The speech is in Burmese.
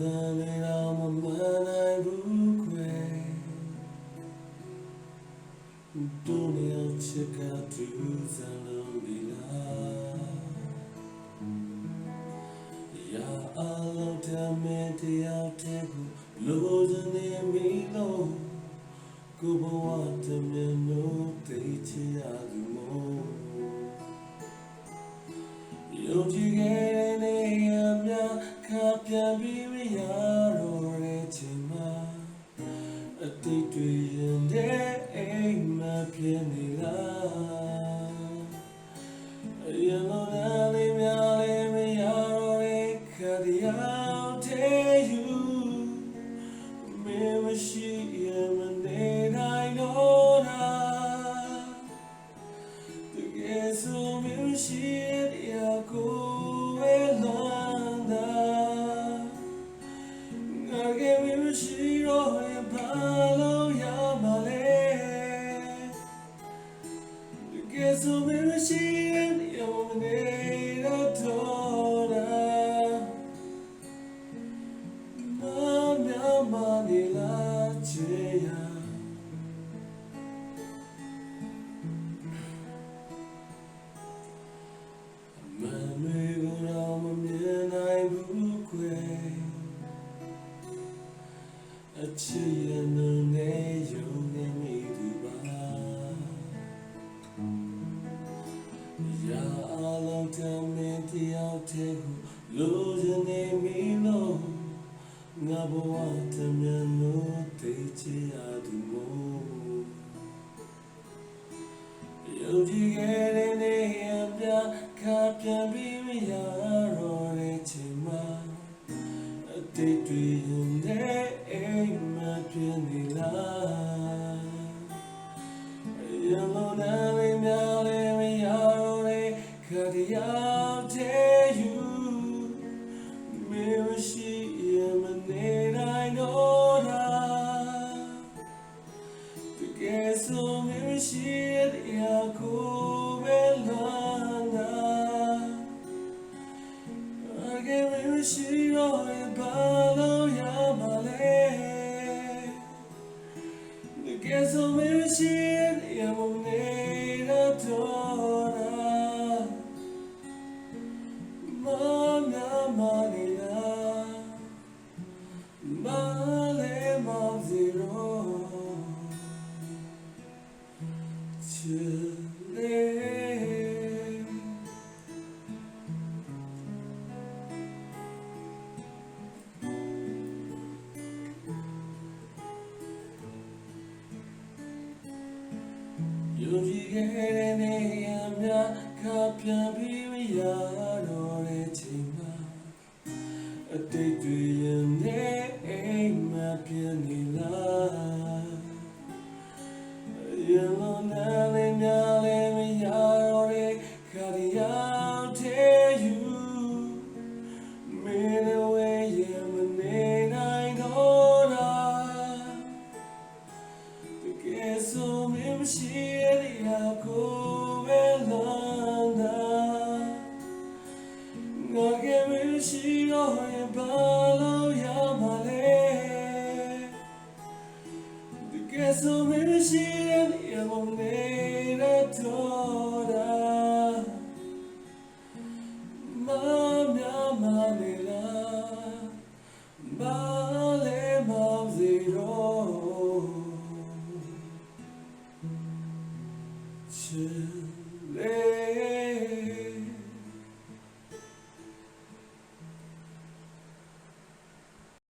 တယ်တော့မမှန်နိုင်ဘူးခွဲတူနေအောင်ချစ်ကတူစံလုံးဒီလားရာအလုံးတမင်တရားတဲ့ကိုလိုချင်နေမိလို့ကိုဘဝတမင်လို့သိချင်ရသူ ပြီးမရတော့တဲ့ချိန်မှာအတိတ်တွေရင်တဲ့အိမ်မှာဖြ ကိုလိုချင်နေမိလို့ငါဘဝတမန်လို့သိချင်ရသူမို့ယုံကြည်ခဲ့တဲ့နေရာပြခါပြန်ပြီးမရတော့တဲ့ချိန်မှာ You get any amia kapya bi ya do le chima a day to yin ne ai ma pya ni la ရလောနာလေးများလေးမရတော့တဲ့ခရီးရောက်တဲ့ယူမင်းဝဲရမနေနိုင်တော့တာတကယ်ဆိုမရှိရကိုပဲလာနာငါကမရှိ တော့ရင် Yeah.